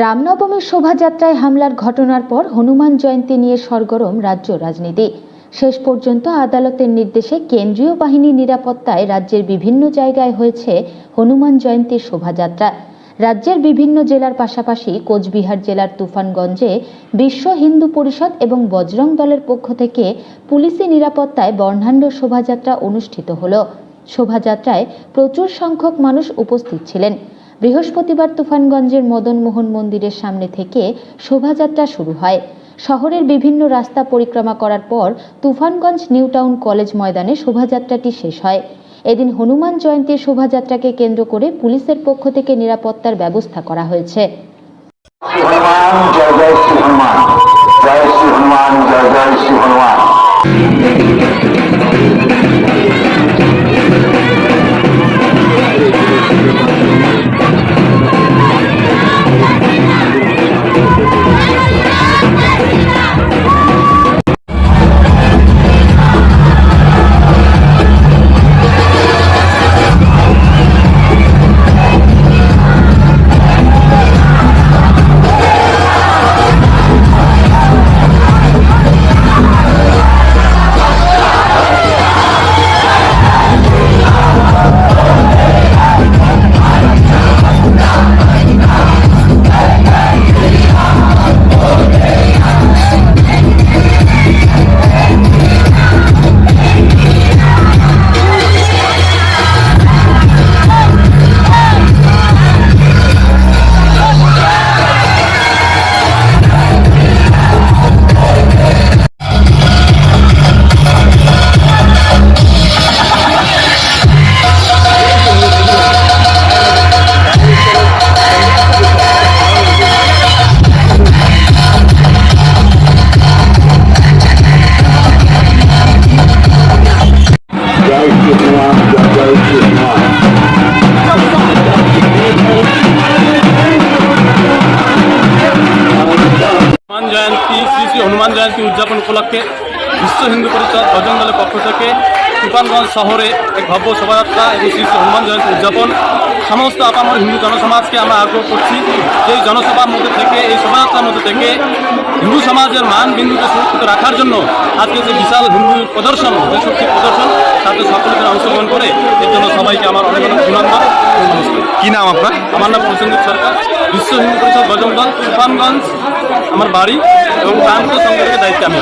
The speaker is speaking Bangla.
রামনবমীর শোভাযাত্রায় হামলার ঘটনার পর হনুমান জয়ন্তী নিয়ে সরগরম রাজ্য রাজনীতি। শেষ পর্যন্ত আদালতের নির্দেশে কেন্দ্রীয় বাহিনীর নিরাপত্তায় রাজ্যের বিভিন্ন জায়গায় হয়েছে হনুমান জয়ন্তীর শোভাযাত্রা। রাজ্যের বিভিন্ন জেলার পাশাপাশি কোচবিহার জেলার তুফানগঞ্জে বিশ্ব হিন্দু পরিষদ এবং বজরং দলের পক্ষ থেকে পুলিশি নিরাপত্তায় বর্ণাঢ্য শোভাযাত্রা অনুষ্ঠিত হল। শোভাযাত্রায় প্রচুর সংখ্যক মানুষ উপস্থিত ছিলেন। বৃহস্পতিবার তুফানগঞ্জের মদনমোহন মন্দিরের সামনে থেকে শোভাযাত্রা শুরু হয়। শহরের বিভিন্ন রাস্তা পরিক্রমা করার পর তুফানগঞ্জ নিউ টাউন কলেজ ময়দানে শোভাযাত্রাটি শেষ হয়। এদিন হনুমান জয়ন্তীর শোভাযাত্রাকে কেন্দ্র করে পুলিশের পক্ষ থেকে নিরাপত্তার ব্যবস্থা করা হয়েছে। জয় জয় শ্রী হনুমান, জয় জয় শ্রী হনুমান। হনুমান জয়ন্তী শ্রী শ্রী হনুমান জয়ন্তী উদযাপন উপলক্ষে বিশ্ব হিন্দু পরিষদ ভজন দলের পক্ষ থেকে তুফানগঞ্জ শহরে এক ভব্য শোভাযাত্রা এবং শ্রী শ্রী হনুমান জয়ন্তী উদযাপন। সমস্ত আপামর হিন্দু জনসমাজকে আমরা আগ্রহ করছি। এই জনসভার মধ্যে থেকে, এই শোভাযাত্রার মধ্যে থেকে হিন্দু সমাজের মান বিন্দুকে সুরক্ষিত রাখার জন্য আজকে যে বিশাল হিন্দু প্রদর্শন, যে শক্তি প্রদর্শন তাতে সকলের অংশগ্রহণ করে এর জন্য সবাইকে আমার অনেক অনেক অভিনন্দন কি নাম আপনার? আমার নাম প্রসেনজিৎ সরকার বিশ্ব হিন্দু পরিষদ ভজন তুফানগঞ্জ আমার বাড়ি এবং প্রান্ত সংগঠনের দায়িত্বে আমি